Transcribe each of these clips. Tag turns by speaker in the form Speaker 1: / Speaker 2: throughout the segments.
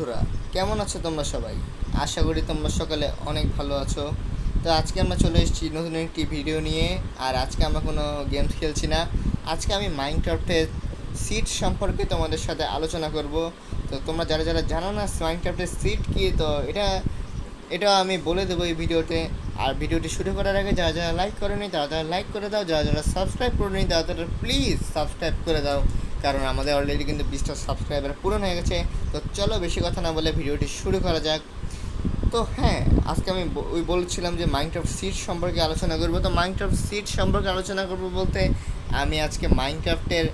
Speaker 1: বন্ধুরা, কেমন আছো তোমরা সবাই? আশা করি তোমরা সকালে অনেক ভালো আছো। তো আজকে আমরা চলে এসেছি নতুন একটি ভিডিও নিয়ে, আর আজকে আমরা কোনো গেমস খেলছি না। আজকে আমি মাইনক্রাফটের সিট সম্পর্কে তোমাদের সাথে আলোচনা করব। তো তোমরা যারা যারা জানো না মাইনক্রাফটের সিট কি, তো এটা এটা আমি বলে দেবো এই ভিডিওতে আর ভিডিওটি শুরু করার আগে যারা যারা লাইক করেনি, তারা তারা লাইক করে দাও। যারা যারা সাবস্ক্রাইব করেনি, তারা তারা প্লিজ সাবস্ক্রাইব করে দাও। কারণ আমাদের অলরেডি কিন্তু বিশটা সাবস্ক্রাইবার পূরণ হয়ে গেছে। তো চলো বেশি কথা না বলে ভিডিওটি শুরু করা যাক। তো হ্যাঁ আজকে আমি ওই বলছিলাম যে মাইনক্রাফট সিট সম্পর্কে আলোচনা করব। তো মাইনক্রাফট সিট সম্পর্কে আলোচনা করব বলতে আমি আজকে মাইনক্রাফটের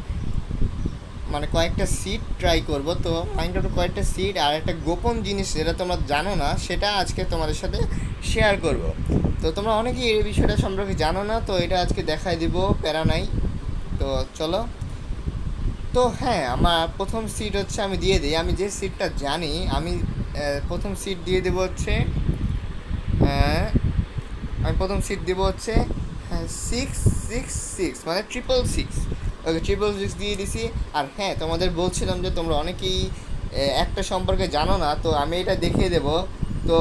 Speaker 1: মানে কয়েকটা সিট ট্রাই করব। তো মাইনক্রাফটের কয়েকটা সিট আর একটা গোপন জিনিস যেটা তোমরা জানো না, সেটা আজকে তোমাদের সাথে শেয়ার করব। তো তোমরা অনেকেই এই বিষয়টা সম্পর্কে জানো না, তো এটা আজকে দেখাই দিব, প্যারা নাই। তো চলো তো হ্যাঁ আমার প্রথম সিট হচ্ছে আমি দিয়ে দিই। আমি যে সিটটা জানি, আমি প্রথম সিট দিয়ে দেবো হচ্ছে আমি প্রথম সিট দেবো হচ্ছে সিক্স সিক্স সিক্স মানে triple six okay triple six দিয়ে দিছি। আর হ্যাঁ তোমাদের বলছিলাম যে তোমরা অনেকেই একটা সম্পর্কে জানো না, তো আমি এটা দেখিয়ে দেবো। তো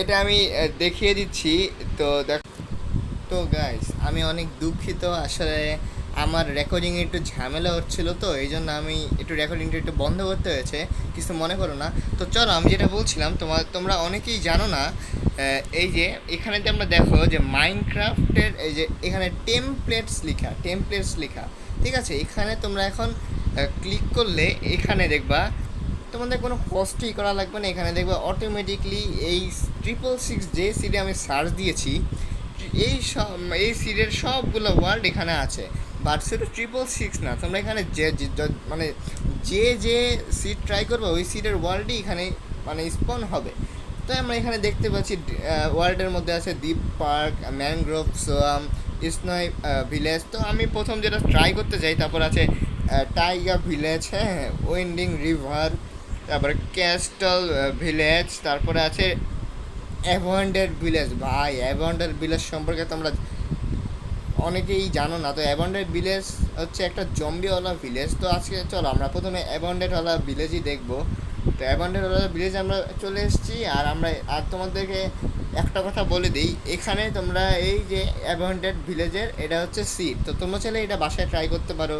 Speaker 1: এটা আমি দেখিয়ে দিচ্ছি। তো দেখ, তো গাইস আমি অনেক দুঃখিত। আসলে আমার রেকর্ডিং একটু ঝামেলা হচ্ছিল তো, এই জন্য আমি একটু রেকর্ডিংটা একটু বন্ধ করতে হয়েছে, কিছু মনে করো না। তো চলো, আমি যেটা বলছিলাম তোমার তোমরা অনেকেই জানো না এই যে এখানে আমরা দেখো যে মাইনক্রাফটের এই যে এখানে টেমপ্লেটস লেখা টেমপ্লেটস লেখা, ঠিক আছে? এখানে তোমরা এখন ক্লিক করলে এখানে দেখবা, তোমাদের কোনো কষ্টই করা লাগবে না, এখানে দেখবে অটোমেটিকলি এই ট্রিপল সিক্স যে সিডে আমি সার্চ দিয়েছি, এই সব এই সিডের সবগুলো ওয়ার্ড এখানে আছে। বাট শুধু ট্রিপল সিক্স না। তোমরা এখানে যে মানে যে যে সিট ট্রাই করবে, ওই সিটের ওয়ার্ল্ডই এখানে মানে স্পন হবে। তো আমরা এখানে দেখতে পাচ্ছি ওয়ার্ল্ডের মধ্যে আছে দ্বীপ পার্ক ম্যানগ্রোভ সোয়াম স্নয় ভিলেজ তো আমি প্রথম যেটা ট্রাই করতে চাই তারপর আছে টাইগার ভিলেজ হ্যাঁ উইন্ডিং রিভার তারপরে ক্যাস্টল ভিলেজ তারপরে আছে অ্যাভয়েন্ডেড ভিলেজ ভাই অ্যাভয়েন্ডেড ভিলেজ সম্পর্কে তোমরা অনেকেই জানো না, তো অ্যাবন্ডেড ভিলেজ হচ্ছে একটা জম্বিওয়ালা ভিলেজ তো আজকে চলো আমরা প্রথমে অ্যাবন্ডেডওয়ালা ভিলেজই দেখব। তো অ্যাবন্ডেডওয়ালা ভিলেজ আমরা চলে এসেছি আর আমরা, আর তোমাদেরকে একটা কথা বলে দিই। এখানে তোমরা এই যে অ্যাবন্ডেড ভিলেজের এটা হচ্ছে সিট তো তোমরা চাইলে এটা বাসায় ট্রাই করতে পারো।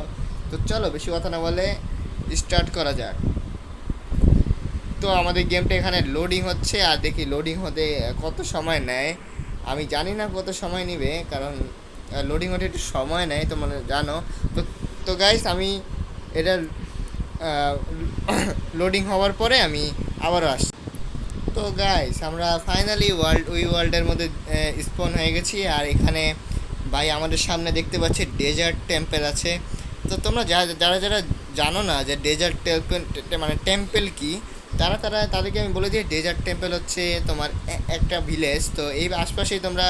Speaker 1: তো চলো বেশি কথা না বলে স্টার্ট করা যাক। তো আমাদের গেমটা এখানে লোডিং হচ্ছে, আর দেখি লোডিং হতে কত সময় নেয়। আমি জানি না কত সময় নেবে, কারণ লোডিং হতে একটু সময় নেয় তোমরা জানো। তো তো গাইস আমি এটা লোডিং হওয়ার পরে আমি আবারও আসছি। তো গাইস আমরা ফাইনালি ওয়ার্ল্ড ওই ওয়ার্ল্ডের মধ্যে স্পন হয়ে গেছি। আর এখানে ভাই আমাদের সামনে দেখতে পাচ্ছি ডেজার্ট টেম্পেল আছে। তো তোমরা যারা যারা জানো না যে ডেজার্ট টেম্পেল মানে টেম্পেল কি, তারা তারা, তাদেরকে আমি বলে দিই ডেজার্ট টেম্পেল হচ্ছে তোমার একটা ভিলেজ তো এই আশপাশেই তোমরা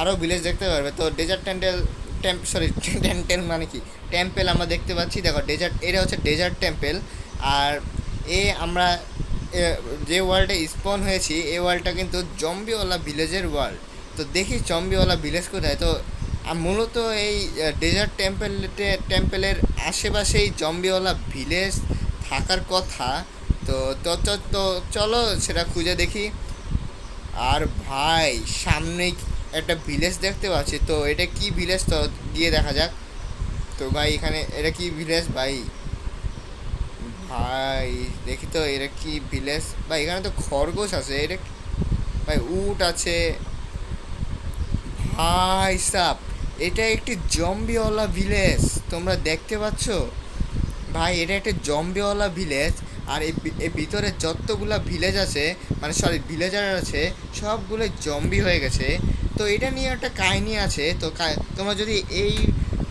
Speaker 1: আরও ভিলেজ দেখতে পারবে। তো desert temple temp sorry temple মানে কি? টেম্পেল আমরা দেখতে পাচ্ছি দেখো ডেজার্ট এটা হচ্ছে ডেজার্ট টেম্পেল আর এ আমরা এ, যে ওয়ার্ল্ডে স্পন হয়েছি এই ওয়ার্ল্ডটা কিন্তু জম্বিওয়ালা ভিলেজের ওয়ার্ল্ড তো দেখি জম্বিওয়ালা ভিলেজ কোথায়? তো মূলত এই ডেজার্ট টেম্পেল টেম্পেলের আশেপাশেই জম্বিওয়ালা ভিলেজ থাকার কথা। তো তো চলো সেটা খুঁজে দেখি। আর ভাই সামনেই একটা ভিলেজ দেখতে পাচ্ছি, তো এটা কি ভিলেজ? তো গিয়ে দেখা যাক। তো ভাই, এখানে এটা কি ভিলেজ ভাই? ভাই, দেখি তো এটা কি ভিলেজ? ভাই, এখানে তো খরগোশ আছে, এটা ভাই, উট আছে। ভাই সাপ এটা একটি জম্বিওয়ালা ভিলেজ, তোমরা দেখতে পাচ্ছ? ভাই, এটা একটা জম্বিওয়ালা ভিলেজ, আর এই ভিতরে যতগুলা ভিলেজ আছে মানে সরি, ভিলেজার আছে সবগুলো জম্বি হয়ে গেছে। তো এটা নিয়ে একটা কাহিনী আছে। তো তোমরা যদি এই,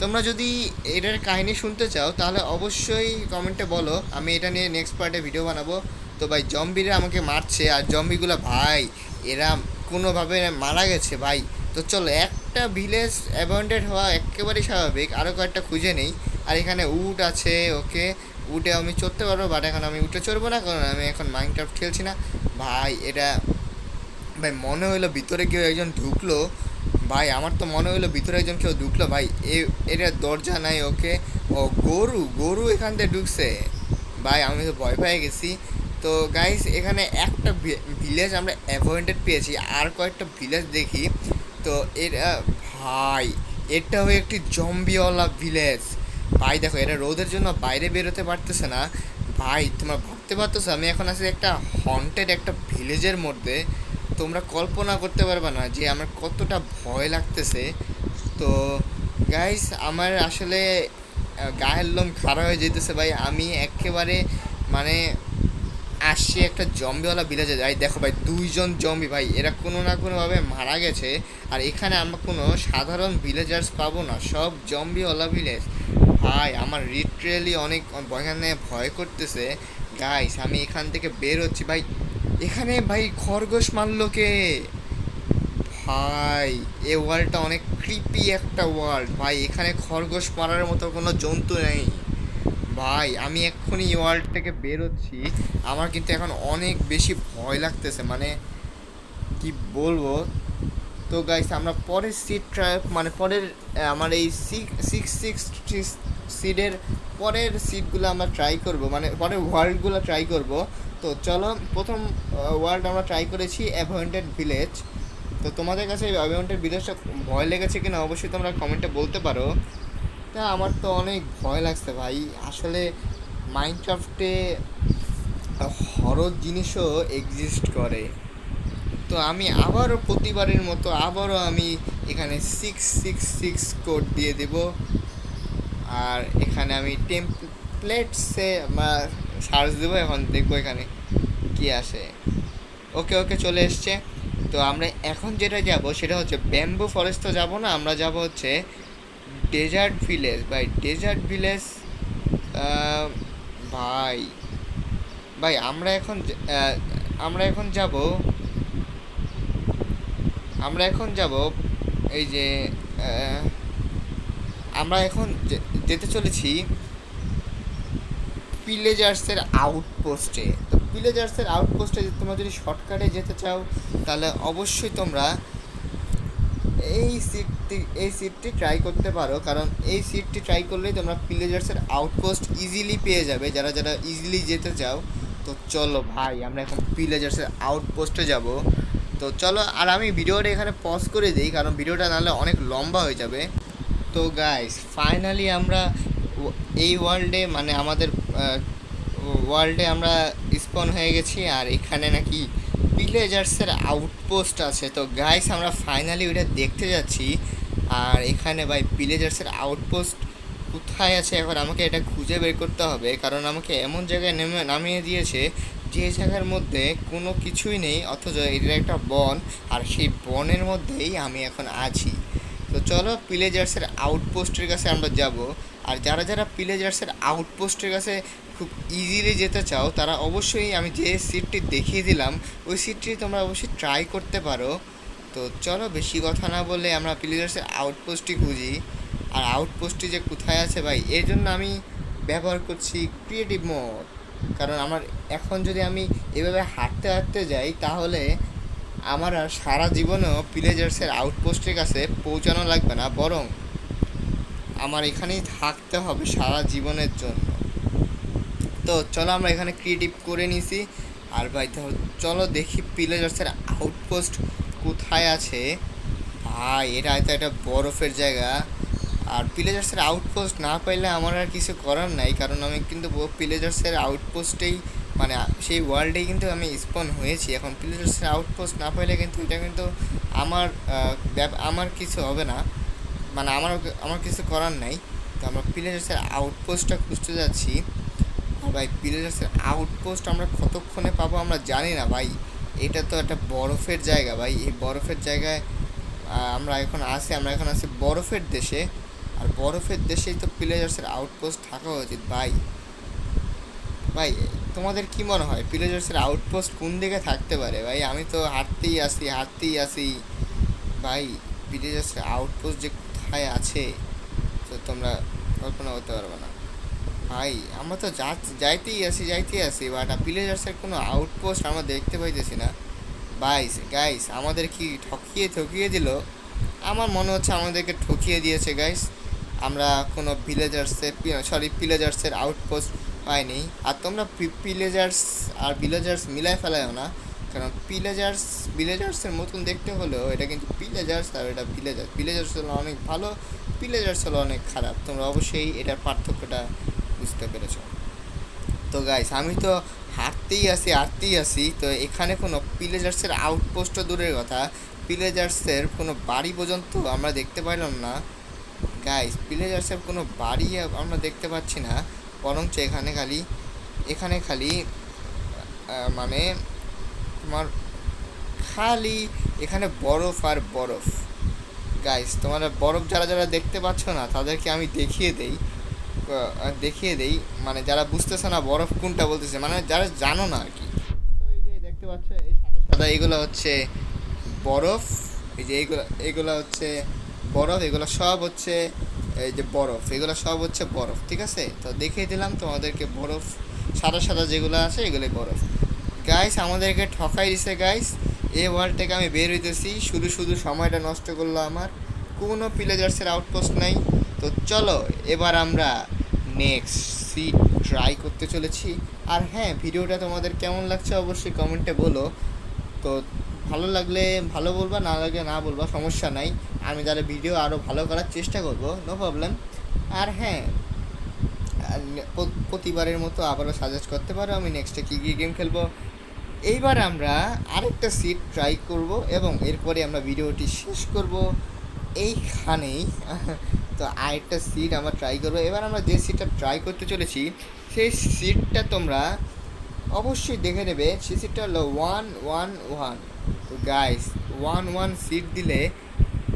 Speaker 1: তোমরা যদি এটার কাহিনী শুনতে চাও, তাহলে অবশ্যই কমেন্টে বলো। আমি এটা নিয়ে নেক্সট পার্টে ভিডিও বানাবো। তো ভাই জম্বিরা আমাকে মারছে, আর জম্বিগুলো ভাই, এরা কোনোভাবে মারা গেছে ভাই। তো চলো, একটা ভিলেজ অ্যাবন্ডেড হওয়া একেবারেই স্বাভাবিক আরও কয়েকটা খুঁজে নেই। আর এখানে উট আছে, ওকে। উটে আমি চড়তে পারব বাট এখন আমি উঠে চড়বো না, কারণ আমি এখন মাইনক্রাফট খেলছি না। ভাই, এটা ভাই, মনে হইল ভিতরে কেউ একজন ঢুকলো। ভাই, আমার তো মনে হইল ভিতরে একজন কেউ ঢুকলো। ভাই, এ, এটা দরজা নাই, ওকে? ও, গরু গরু এখান থেকে ঢুকছে। ভাই, আমি তো ভয় পেয়ে গেছি। তো গাইস এখানে একটা ভিলেজ আমরা অ্যাভয়েন্টেড পেয়েছি। আর কয়েকটা ভিলেজ দেখি। তো এরা, ভাই এটাও একটি জম্বিওয়ালা ভিলেজ ভাই, দেখো, এরা রোদের জন্য বাইরে বেরোতে পারতেছে না। ভাই, তোমরা ভাবতে পারতেছো, আমি এখন আছি একটা হন্টেড একটা ভিলেজের মধ্যে। তোমরা কল্পনা করতে পারবে না যে আমার কতটা ভয় লাগতেছে। তো গাইস আমার আসলে গায়ের লোম খারাপ হয়ে যেতেছে ভাই। আমি একেবারে মানে আসছি একটা জম্বিওয়ালা ভিলেজে যাই দেখো ভাই, দুইজন জম্বি ভাই, এরা কোনো না কোনোভাবে মারা গেছে। আর এখানে আমরা কোনো সাধারণ ভিলেজার্স পাবো না, সব জম্বিওয়ালা ভিলেজ ভাই, আমার লিটারেলি অনেক, এখানে ভয় করতেছে। গাইস আমি এখান থেকে বের হচ্ছি। ভাই এখানে ভাই খরগোশ মারলো কে? ভাই, এ ওয়ার্ল্ডটা অনেক ক্রিপি একটা ওয়ার্ল্ড ভাই, এখানে খরগোশ মারার মতো কোনো জন্তু নেই। ভাই, আমি এক্ষুনি এই ওয়ার্ল্ড থেকে বেরোচ্ছি। আমার কিন্তু এখন অনেক বেশি ভয় লাগতেছে মানে কি বলব? তো গাইস আমরা পরের সিট ট্রাই মানে পরের আমার এই সিক্স সিক্স সিটের পরের সিটগুলো আমরা ট্রাই করব মানে পরের ওয়ার্ল্ডগুলো ট্রাই করব। তো চলো, প্রথম ওয়ার্ল্ড আমরা ট্রাই করেছি অ্যাভয়েন্টেড ভিলেজ তো তোমাদের কাছে এই অ্যাভয়েন্টেড ভিলেজটা ভয় লেগেছে কিনা অবশ্যই তোমরা কমেন্টে বলতে পারো। তা আমার তো অনেক ভয় লাগছে ভাই। আসলে মাইনক্রাফটে হরর জিনিসও এক্সিস্ট করে। তো আমি আবারও প্রতিবারের মতো আবারও আমি এখানে সিক্স সিক্স সিক্স কোড দিয়ে দেব। আর এখানে আমি টেমপ্লেটসে সার্চ দেবো, এখন দেখব এখানে কি আসে। ওকে ওকে চলে এসছে। তো আমরা এখন যেটা যাব সেটা হচ্ছে ব্যাম্বু ফরেস্ট তো যাব না, আমরা যাব হচ্ছে ডেজার্ট ভিলেজ। ভাই, ডেজার্ট ভিলেজ ভাই ভাই, আমরা এখন আমরা এখন যাব, আমরা এখন যাব এই যে আমরা এখন যেতে চলেছি পিলেজার্সের আউটপোস্টে তো পিলেজার্সের আউটপোস্টে তোমরা যদি শর্টকাটে যেতে চাও, তাহলে অবশ্যই তোমরা এই সিটটি এই সিটটি ট্রাই করতে পারো। কারণ এই সিটটি ট্রাই করলেই তোমরা পিলেজার্সের আউটপোস্ট ইজিলি পেয়ে যাবে। যারা যারা ইজিলি যেতে চাও, তো চলো ভাই, আমরা এখন পিলেজার্সের আউটপোস্টে যাব। তো চলো, আর আমি ভিডিওটা এখানে পজ করে দিই, কারণ ভিডিওটা নাহলে অনেক লম্বা হয়ে যাবে। তো গাইস ফাইনালি আমরা এই ওয়ার্ল্ডে মানে আমাদের ওয়ার্ল্ডে আমরা স্পন হয়ে গেছি আর এখানে নাকি ভিলেজার্সের আউটপোস্ট আছে। তো গাইস আমরা ফাইনালি ওইটা দেখতে যাচ্ছি। আর এখানে ভাই ভিলেজার্সের আউটপোস্ট কোথায় আছে? এখন আমাকে এটা খুঁজে বের করতে হবে। কারণ আমাকে এমন জায়গায় নেমে, নামিয়ে দিয়েছে যে জায়গার মধ্যে কোনো কিছুই নেই, অথচ এটা একটা বন। আর সেই বনের মধ্যেই আমি এখন আছি। তো চলো পিলেজার্সের আউটপোস্টের কাছে আমরা যাব। আর যারা যারা পিলেজার্সের আউটপোস্টের কাছে খুব ইজিলি যেতে চাও, তারা অবশ্যই আমি যে সিটটি দেখিয়ে দিলাম, ওই সিটটি তোমরা অবশ্যই ট্রাই করতে পারো। তো চলো বেশি কথা না বলে আমরা পিলেজার্সের আউটপোস্টটি খুঁজি। আর আউটপোস্টটি যে কোথায় আছে ভাই, এর জন্য আমি ব্যবহার করছি ক্রিয়েটিভ মোড কারণ আমার এখন যদি আমি এভাবে হাঁটতে হাঁটতে যাই, তাহলে আমার আর সারা জীবনেও পিলেজার্সের আউটপোস্টের কাছে পৌঁছানো লাগবে না, বরং আমার এখানেই থাকতে হবে সারা জীবনের জন্য। তো চলো আমরা এখানে ক্রিয়েটিভ করে নিছি। আর ভাই চলো দেখি পিলেজার্সের আউটপোস্ট কোথায় আছে। ভাই, এটা হয়তো একটা বরফের জায়গা। আর পিলেজার্সের আউটপোস্ট না পাইলে আমার আর কিছু করার নাই। কারণ আমি কিন্তু পিলেজার্সের আউটপোস্টেই মানে সেই ওয়ার্ল্ডেই কিন্তু আমি স্পন হয়েছি। এখন পিলেজার্সের আউটপোস্ট না পাইলে কিন্তু এটা কিন্তু আমার আমার কিছু হবে না। মানে আমার আমার কিছু করার নাই। তো আমরা পিলেজার্সের আউটপোস্টটা খুঁজতে যাচ্ছি। আর ভাই পিলেজার্সের আউটপোস্ট আমরা কতক্ষণে পাবো আমরা জানি না, ভাই। এটা তো একটা বরফের জায়গা, ভাই। এই বরফের জায়গায় আমরা এখন আছি, আমরা এখন আছি বরফের দেশে। আর বরফের দেশেই তো প্লেজার্সের আউটপোস্ট থাকা উচিত, ভাই। ভাই, তোমাদের কি মনে হয়? প্লেজার্সের আউটপোস্ট কোন দিকে থাকতে পারে, ভাই? আমি তো হাঁটতেই আসি হাঁটতেই আসি। ভাই প্লেজার্সের আউটপোস্ট যে কোথায় আছে? তো তোমরা কল্পনা করতে পারবে না। ভাই, আমরা তো যা, যাইতেই আসি যাইতেই আসি বাট ভিলেজার্সের কোনো আউটপোস্ট আমরা দেখতে পাইতেছি না। বাইস গাইস আমাদের কি ঠকিয়ে ঠকিয়ে দিল? আমার মনে হচ্ছে আমাদেরকে ঠকিয়ে দিয়েছে গাইস আমরা কোনো ভিলেজার্সের সরি পিলেজার্সের আউটপোস্ট পাইনি। আর তোমরা পিলেজার্স আর ভিলেজার্স মিলাই ফেলায়ও না। কারণ পিলেজার্স ভিলেজার্সের মতন দেখতে হলেও এটা কিন্তু পিলেজার্স আর এটা ভিলেজার্স ভিলেজার্স হলো অনেক ভালো পিলেজার্স হলো অনেক খারাপ। তোমরা অবশ্যই এটার পার্থক্যটা বুঝতে পেরেছ। তো গাইস আমি তো হাঁটতেই আসি হাঁটতেই আসি। তো এখানে কোনো পিলেজার্সের আউটপোস্টও দূরের কথা। পিলেজার্সের কোনো বাড়ি পর্যন্ত আমরা দেখতে পাইলাম না। গাইস পিলেজার্সের কোনো বাড়ি আমরা দেখতে পাচ্ছি না। বরঞ্চ এখানে খালি এখানে খালি মানে তোমার খালি এখানে বরফ আর বরফ। গাইস তোমরা বরফ যারা যারা দেখতে পাচ্ছ না, তাদেরকে আমি দেখিয়ে দেই। দেখিয়ে দেই মানে যারা বুঝতেছে না বরফ কোনটা বলতেছে মানে যারা জানো না আর কি। তো এই যে দেখতে পাচ্ছ, এই সাদা সাদা। এগুলো হচ্ছে বরফ, এই যে এইগুলো এগুলো হচ্ছে বরফ, এগুলো সব হচ্ছে এই যে বরফ, এগুলো সব হচ্ছে বরফ, ঠিক আছে? তো দেখিয়ে দিলাম তোমাদেরকে বরফ, সাদা সাদা যেগুলো আছে, এগুলোই বরফ। গাইস আমাদেরকে ঠকাই দিছে গাইস এই ওয়ার্ল্ড থেকে আমি বের হইতেছি। শুধু শুধু সময়টা নষ্ট করল আমার। কোনো প্লেজার্সের আউটপোস্ট নাই। তো চলো, এবার আমরা নেক্সট সিট ট্রাই করতে চলেছি। আর হ্যাঁ ভিডিওটা তোমাদের কেমন লাগছে অবশ্যই কমেন্টে বলো। তো ভালো লাগলে ভালো বলবা, না লাগলে না বলবা, সমস্যা নাই। আমি তাহলে ভিডিও আরও ভালো করার চেষ্টা করব নো প্রবলেম আর হ্যাঁ প্রতিবারের মতো আবারও সাজেস্ট করতে পারো, আমি নেক্সটে কী কী গেম খেলব। এইবার আমরা আরেকটা সিট ট্রাই করব এবং এরপরে আমরা ভিডিওটি শেষ করব। এইখানেই। তো আরেকটা সিট আমরা ট্রাই করব। এবার আমরা যে সিটটা ট্রাই করতে চলেছি, সেই সিটটা তোমরা অবশ্যই দেখে নেবে। সেই সিটটা হলো ওয়ান ওয়ান ওয়ান তো গাইস ওয়ান ওয়ান সিট দিলে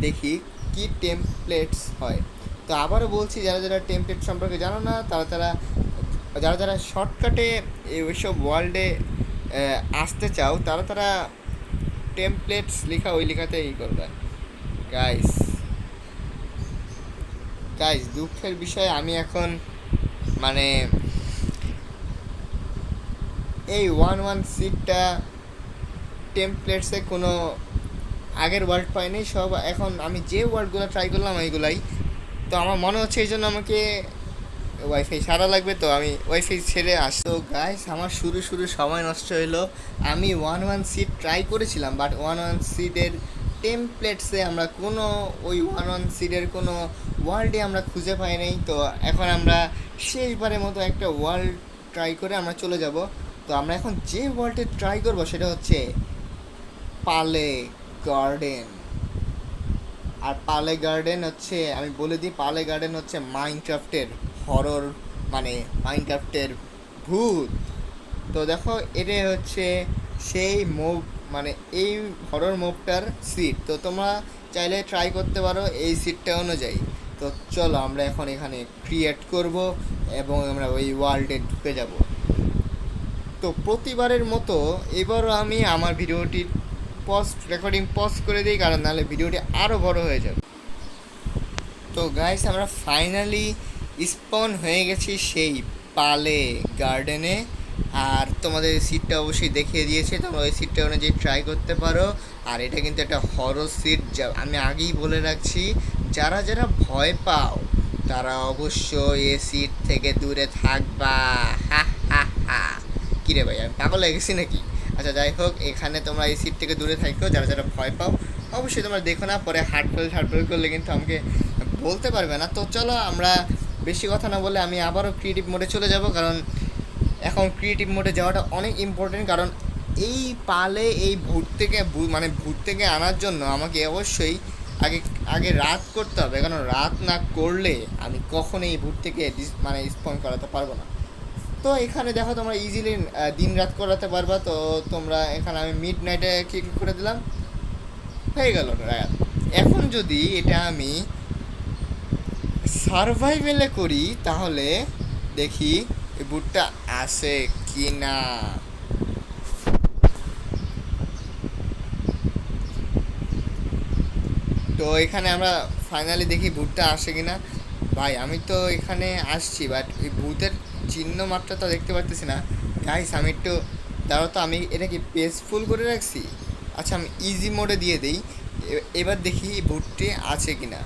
Speaker 1: দেখি কি টেমপ্লেটস হয়। তো আবারও বলছি, যারা যারা টেমপ্লেট সম্পর্কে জানো না, তারা তারা, যারা যারা শর্টকাটে ওইসব ওয়ার্ল্ডে আসতে চাও, তারা তারা টেমপ্লেটস লেখা ওই লেখাতে ই করবে। গাইস গাইস দুঃখের বিষয়, আমি এখন মানে এই ওয়ান ওয়ান সিটটা টেমপ্লেটসে কোনো আগের ওয়ার্ড পাইনি, সব এখন আমি যে ওয়ার্ডগুলো ট্রাই করলাম এইগুলাই তো আমার মনে হচ্ছে এই জন্য আমাকে ওয়াইফাই সারা লাগবে তো আমি ওয়াইফাই ছেড়ে আস। তো গাইস আমার শুরু শুরু সময় নষ্ট হলো আমি ওয়ান ওয়ান সিট ট্রাই করেছিলাম বাট ওয়ান ওয়ান সিটের টেমপ্লেটসে আমরা কোনো, ওই ওয়ান ওয়ান সিটের কোনো ওয়ার্ল্ডে আমরা খুঁজে পাই নাই। তো এখন আমরা শেষবারের মতো একটা ওয়ার্ল্ড ট্রাই করে আমরা চলে যাব। তো আমরা এখন যে ওয়ার্ল্ডে ট্রাই করব সেটা হচ্ছে পালে গার্ডেন আর পালে গার্ডেন হচ্ছে, আমি বলে দিই, পালে গার্ডেন হচ্ছে মাইনক্রাফটের হরর মানে মাইনক্রাফটের ভূত। তো দেখো এটা হচ্ছে সেই মুভ মানে এই হরর মুভটার সিট তো তোমরা চাইলে ট্রাই করতে পারো এই সিটটা অনুযায়ী। তো চলো, আমরা এখন এখানে ক্রিয়েট করব এবং আমরা ওই ওয়ার্ল্ডে ঢুকে যাব। তো প্রতিবারের মতো এবারও আমি আমার ভিডিওটি পস্ট রেকর্ডিং পজ করে দিই, কারণ নাহলে ভিডিওটি আরও বড় হয়ে যাবে। তো গাইস আমরা ফাইনালি স্পন হয়ে গেছি সেই পালে গার্ডেনে আর তোমাদের সিটটা অবশ্যই দেখিয়ে দিয়েছে, তোমরা ওই সিটটা অনুযায়ী ট্রাই করতে পারো। আর এটা কিন্তু একটা হরর সিট যা আমি আগেই বলে রাখছি, যারা যারা ভয় পাও, তারা অবশ্যই এ সিট থেকে দূরে থাকবা। হা হা হা। কিরে ভাই, আমি পাগল হয়ে গেছি নাকি? আচ্ছা যাই হোক, এখানে তোমরা এই সিট থেকে দূরে থাকো, যারা যারা ভয় পাও, অবশ্যই তোমরা দেখো না, পরে হার্টফেল হার্টফেল করলে কিন্তু আমাকে বলতে পারবে না। তো চলো, আমরা বেশি কথা না বলে আমি আবারও ক্রিয়েটিভ মোডে চলে যাব, কারণ এখন ক্রিয়েটিভ মোডে যাওয়াটা অনেক ইম্পর্টেন্ট কারণ এই পালে, এই ভূত থেকে মানে ভূত থেকে আনার জন্য আমাকে অবশ্যই আগে আগে রাত করতে হবে, কারণ রাত না করলে আমি কখনোই এই ভূত থেকে মানে স্পন করাতে পারব না। তো এখানে দেখো তোমরা ইজিলি দিন রাত করাতে পারবা, তো তোমরা এখানে আমি মিড নাইটে ক্লিক করে দিলাম, হয়ে গেল রাত। এখন যদি এটা আমি সার্ভাইভেলে করি, তাহলে দেখি এই বুটটা আসে কি না তো এখানে আমরা ফাইনালি দেখি ভূতটা আসে কি না ভাই, আমি তো এখানে আসছি বাট এই ভূতের চিহ্ন মাত্রাটা দেখতে পারতেছি না। গাইস আমি একটু, দাঁড়াও তো, আমি এটা কি পেসফুল করে রাখছি? আচ্ছা আমি ইজি মোডে দিয়ে দিই। এবার দেখি ভূতটি আছে কি না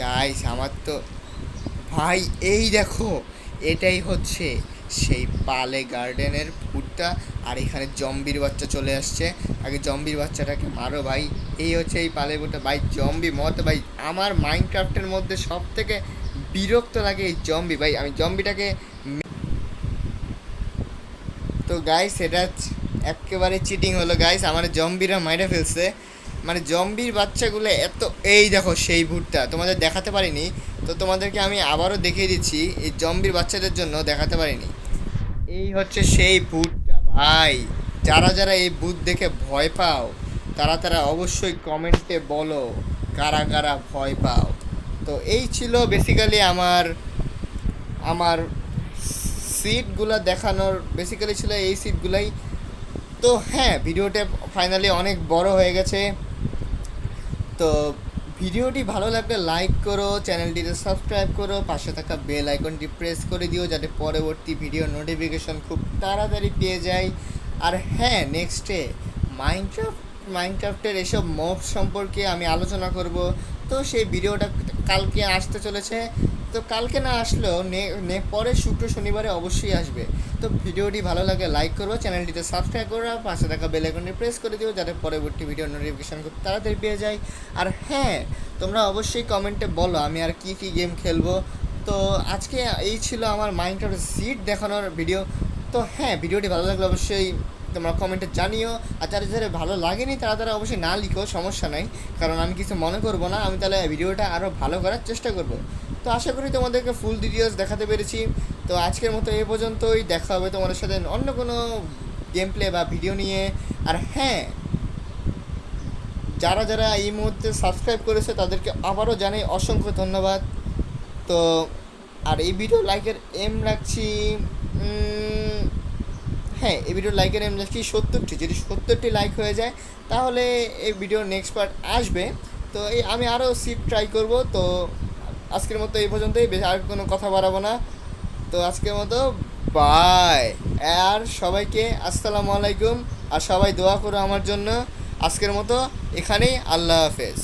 Speaker 1: গাইস আমার তো ভাই, এই দেখো, এটাই হচ্ছে সেই পালে গার্ডেনের ফুটটা আর এখানে জম্বির বাচ্চা চলে আসছে। আগে জম্বির বাচ্চাটাকে মারো ভাই। এই হচ্ছে এই পালে বুটটা ভাই, জম্বি মত ভাই, আমার মাইনক্রাফটের মধ্যে সব থেকে বিরক্ত লাগে এই জম্বি ভাই। আমি জম্বিটাকে তো গাইস এটা একেবারে চিটিং হলো গাইস আমার জম্বিরা মাইরে ফেলছে। মানে জম্বির বাচ্চাগুলো এত এই দেখো সেই ভুটটা তোমাদের দেখাতে পারিনি। তো তোমাদেরকে আমি আবারও দেখিয়ে দিচ্ছি, এই জম্বির বাচ্চাদের জন্য দেখাতে পারিনি। এই হচ্ছে সেই ভূতটা, ভাই। যারা যারা এই ভূত দেখে ভয় পাও, তারা তারা অবশ্যই কমেন্টে বলো কারা কারা ভয় পাও। তো এই ছিল বেসিক্যালি আমার আমার সিটগুলো দেখানোর বেসিক্যালি ছিল এই সিটগুলাই তো হ্যাঁ ভিডিওটা ফাইনালি অনেক বড় হয়ে গেছে। তো ভিডিওটি ভালো লাগলে লাইক করো, চ্যানেলটিতে সাবস্ক্রাইব করো, পাশে থাকা বেল আইকনটি প্রেস করে দিও যাতে পরবর্তী ভিডিও নোটিফিকেশন খুব তাড়াতাড়ি পেয়ে যায় আর হ্যাঁ নেক্সটে মাইনক্রাফট মাইনক্রাফটের এসব মব সম্পর্কে আমি আলোচনা করব। তো সেই ভিডিওটা কালকে আসতে চলেছে। তো কালকে না আসলেও নে পরে শুক্র শনিবারে অবশ্যই আসবে। তো ভিডিওটি ভালো লাগে লাইক করব, চ্যানেলটিতে সাবস্ক্রাইব করো পাশে থাকা বেল আইকনটি প্রেস করে দিও যাতে পরবর্তী ভিডিও নোটিফিকেশন খুব তাড়াতাড়ি পেয়ে যায় আর হ্যাঁ তোমরা অবশ্যই কমেন্টে বলো আমি আর কি কি গেম খেলব। তো আজকে এই ছিল আমার মাইন্ডক্রাফটের সিট দেখানোর ভিডিও তো হ্যাঁ ভিডিওটি ভালো লাগলে অবশ্যই তোমরা কমেন্টে জানিও। আর যারা যারা ভালো লাগেনি, তারা তারা অবশ্যই না লিখো, সমস্যা নাই। কারণ আমি কিছু মনে করব না, আমি তাহলে ভিডিওটা আরও ভালো করার চেষ্টা করব। তো আশা করি তোমাদেরকে ফুল ডিটেলস দেখাতে পেরেছি। তো আজকের মতো এ পর্যন্তই, দেখা হবে তোমাদের সাথে অন্য কোনো গেম প্লে বা ভিডিও নিয়ে। আর হ্যাঁ যারা যারা এই মুহূর্তে সাবস্ক্রাইব করেছে, তাদেরকে আবারও জানাই অসংখ্য ধন্যবাদ। তো আর এই ভিডিও লাইকের এম রাখছি হ্যাঁ এই ভিডিও লাইকের এম রাখছি সত্তরটি। যদি সত্তরটি লাইক হয়ে যায়, তাহলে এই ভিডিওর নেক্সট পার্ট আসবে। তো এই আমি আরও সিট ট্রাই করব। তো আজকের মতো এই পর্যন্তই। বেশ আর কোনো কথা বাড়াবো না। তো আজকের মতো বাই আর সবাইকে আসসালামু আলাইকুম। আর সবাই দোয়া করো আমার জন্য। আজকের মতো এখানেই, আল্লাহ হাফেজ।